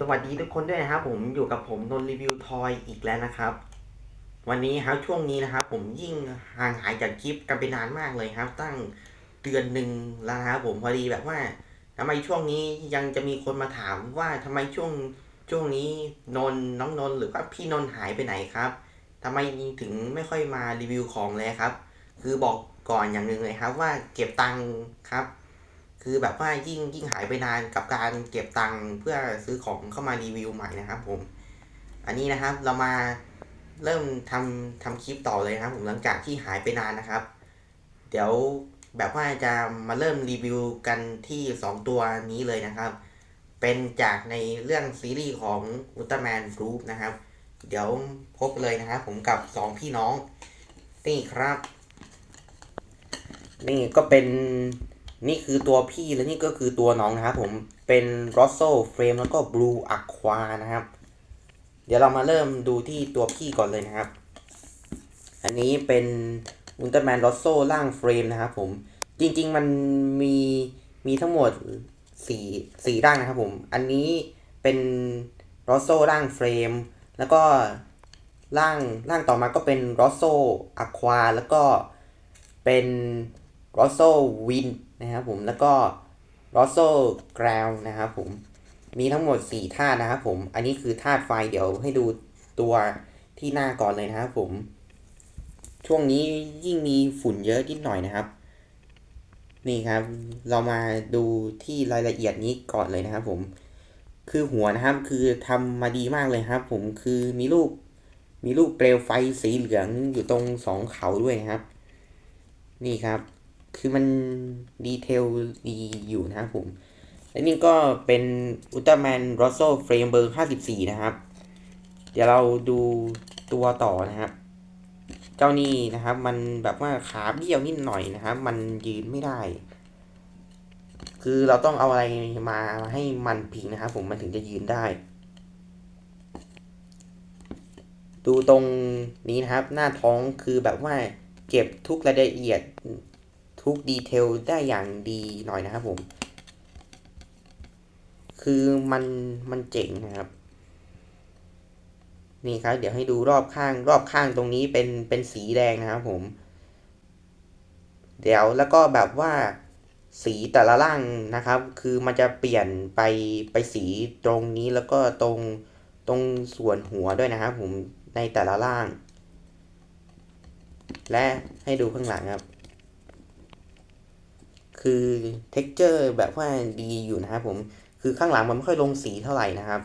สวัสดีทุกคนด้วยนะครับผมอยู่กับผมนนรีวิวทอยอีกแล้วนะครับ วันนี้ครับช่วงนี้นะครับผมยิ่งห่างหายจากคลิปกันไปนานมากเลยครับ ตั้งเดือนหนึ่งแล้วนะครับผมพอดีแบบว่าทำไมช่วงนี้ยังจะมีคนมาถามว่าทำไมช่วงช่วงนี้นนน้องนนหรือว่าพี่นนหายไปไหนครับทำไมถึงไม่ค่อยมารีวิวของเลยครับ คือบอกก่อนอย่างหนึ่งเลยครับว่าเก็บตังค์ครับ คือแบบว่ายิ่งยิ่งหายไปนานกับการเก็บตังค์เพื่อซื้อของเข้ามารีวิวใหม่นะครับผม อันนี้นะครับเรามาเริ่มทำทำคลิปต่อเลยนะครับผมหลังจากที่หายไปนานนะครับ เดี๋ยวแบบว่าจะมาเริ่มรีวิวกันที่ 2 ตัวนี้เลยนะครับ เป็นจากในเรื่องซีรีส์ของอุลตร้าแมนกรุ๊ปนะครับ เดี๋ยวพบเลยนะครับผมกับ 2 พี่น้อง นี่ครับ นี่ก็เป็น นี่คือตัวพี่และนี่ก็คือตัวน้องนะครับผมเป็น r o s s o Frame แล้วก็ Blue Aqua นะครับ เดี๋ยวเรามาเริ่มดูที่ตัวพี่ก่อนเลยนะครับ อันนี้เป็นอุลตร้าแมน r o s s o ร่างเฟรมนะครับผมจริงๆมันมีมีทั้งหมดสี่สี่ร่างนะครับผม อันนี้เป็น r o s s o ร่างเฟรม แล้วก็ร่างร่างต่อมาก็เป็น r o s s o Aqua แล้วก็เป็น r o s s o Win นะครับผมแล้วก็ r o s s o Ground นะครับผมมีทั้งหมด4ธาตุนะครับผม อันนี้คือธาตุไฟเดี๋ยวให้ดูตัวที่หน้าก่อนเลยนะครับผม ช่วงนี้ยิ่งมีฝุ่นเยอะนิดหน่อยนะครับ นี่ครับ เรามาดูที่รายละเอียดนี้ก่อนเลยนะครับผม คือหัวนะครับคือทำมาดีมากเลยครับ ผมคือมีรูปมีรูปเปลวไฟสีเหลืองอยู่ตรงสองเขาด้วยนะครับ นี่ครับ คือมันดีเทลดีอยู่นะครับผม และนี่ก็เป็นอุลตร้าแมนรอสโซเฟรมเบอร์54นะครับ เดี๋ยวเราดูตัวต่อนะครับ เจ้านี่นะครับ มันแบบว่าขาเบี้ยวนิดหน่อยนะครับ มันยืนไม่ได้ คือเราต้องเอาอะไรมาให้มันพิงนะครับผมมันถึงจะยืนได้ ดูตรงนี้นะครับ หน้าท้องคือแบบว่าเก็บทุกรายละเอียด ทุกดีเทลได้อย่างดีหน่อยนะครับผม คือมันมันเจ๋งนะครับ นี่ครับ เดี๋ยวให้ดูรอบข้าง รอบข้างตรงนี้เป็นเป็นสีแดงนะครับผม เดี๋ยวแล้วก็แบบว่าสีแต่ละร่างนะครับ คือมันจะเปลี่ยนไปไปสีตรงนี้แล้วก็ตรงตรงส่วนหัวด้วยนะครับผมในแต่ละร่าง และให้ดูข้างหลังครับ คือ t e x t อร์แบบว่าดีอยู่นะครับผมคือข้างหลังมันไม่ค่อยลงสีเท่าไหร่นะครับ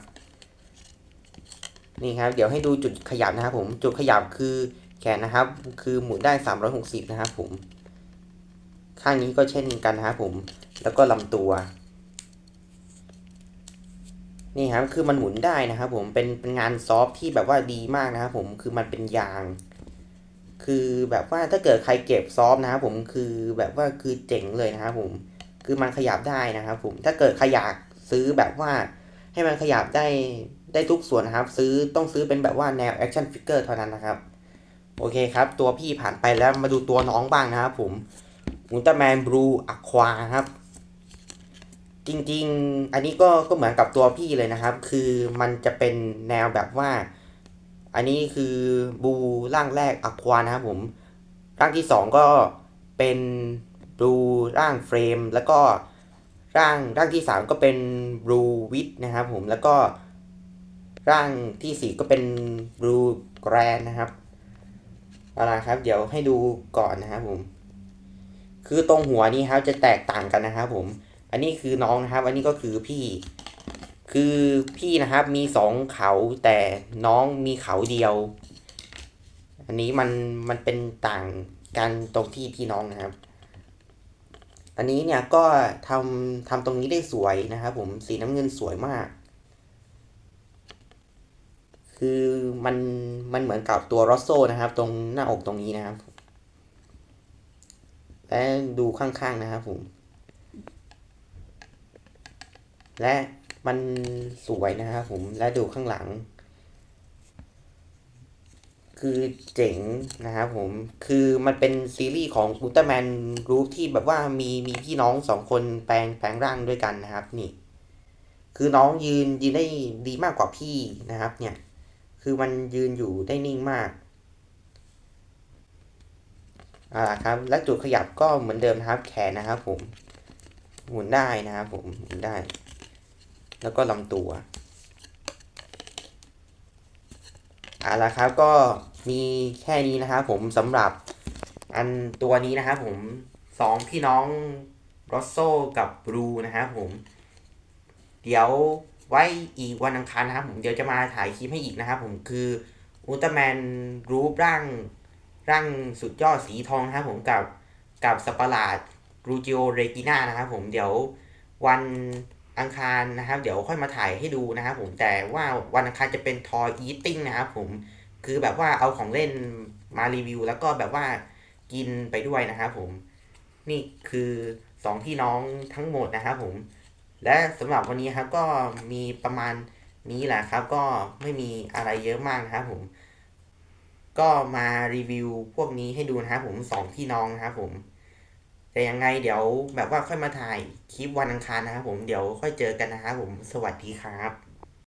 นี่ครับ เดี๋ยวให้ดูจุดขยับนะครับผมจุดขยับคือแขนนะครับ คือหมุนได้ 360 นะครับผม ข้างนี้ก็เช่นกันนะครับผม แล้วก็ลำตัว นี่ครับคือมันหมุนได้นะครับผมเป็นเป็นงานซอฟที่แบบว่าดีมากนะครับผมคือมันเป็นยาง คือแบบว่าถ้าเกิดใครเก็บซอฟนะครับผมคือแบบว่าคือเจ๋งเลยนะครับผมคือมันขยับได้นะครับผมถ้าเกิดขยากซื้อแบบว่า ให้มันขยับได้ได้ทุกส่วนนะครับ ซื้อต้องซื้อเป็นแบบว่าแนวแอคชั่นฟิกเกอร์เท่านั้นนะครับ โอเคครับ ตัวพี่ผ่านไปแล้วมาดูตัวน้องบ้างนะครับผมอุลตร้าแมนบลูอะควาครับ จริงๆ อันนี้ก็ก็เหมือนกับตัวพี่เลยนะครับ คือมันจะเป็นแนวแบบว่า อันนี้คือบูร่างแรกอะควานะครับผม ร่างที่สองก็เป็นบูร่างเฟรม แล้วก็ร่างร่างที่สามก็เป็นบูวิทนะครับผมแล้วก็ร่างที่สี่ก็เป็นบูแกรนนะครับเอาละครับ เดี๋ยวให้ดูก่อนนะครับผม คือตรงหัวนี้ครับจะแตกต่างกันนะครับผม อันนี้คือน้องนะครับ อันนี้ก็คือพี่ คือพี่นะครับมีสองเขาแต่น้องมีเขาเดียว อันนี้มันมันเป็นต่างกันตรงที่พี่น้องนะครับ อันนี้เนี่ยก็ทำทำตรงนี้ได้สวยนะครับผมสีน้ำเงินสวยมาก คือมันมันเหมือนกับตัวรอสโซนะครับ ตรงหน้าอกตรงนี้นะครับ และดูข้างๆนะครับผม และ มันสวยนะครับผมและดูข้างหลัง คือเจ๋งนะครับผมคือมันเป็นซีรีส์ของอุลตร้าแมนรูปที่แบบว่ามีมีพี่น้องสองคนแปลงแปลงร่างด้วยกันนะครับ นี่ คือน้องยืนยืนได้ดีมากกว่าพี่นะครับ เนี่ย คือมันยืนอยู่ได้นิ่งมากอ่าครับ และจุดขยับก็เหมือนเดิมนะครับ แขนนะครับผม หมุนได้นะครับผม หมุนได้ แล้วก็ลำตัวเอาละครับก็มีแค่นี้นะครับผมสำหรับอันตัวนี้นะครับผมสองพี่น้องรอสโซกับบลูนะครับผมเดี๋ยวไว้อีกวันอังคารนะครับผมเดี๋ยวจะมาถ่ายคลิปให้อีกนะครับผมคืออุลตร้าแมนรูปร่างร่างสุดยอดสีทองนะครับผมกับกับสปาร์ลาดรูจิโอเรกิน่านะครับผมเดี๋ยววัน อังคารนะครับ เดี๋ยวค่อยมาถ่ายให้ดูนะครับผมแต่ว่าวันอังคารจะเป็นทอยอีติ้งนะครับผมคือแบบว่าเอาของเล่นมารีวิว แล้วก็แบบว่ากินไปด้วยนะครับผม นี่คือสองพี่น้องทั้งหมดนะครับผม และสำหรับวันนี้ครับก็มีประมาณนี้แหละครับ ก็ไม่มีอะไรเยอะมากนะครับผม ก็มารีวิวพวกนี้ให้ดูนะครับผมสองพี่น้องนะครับผม แต่ยังไงเดี๋ยวแบบว่าค่อยมาถ่ายคลิปวันอังคารนะครับผมเดี๋ยวค่อยเจอกันนะครับผมสวัสดีครับ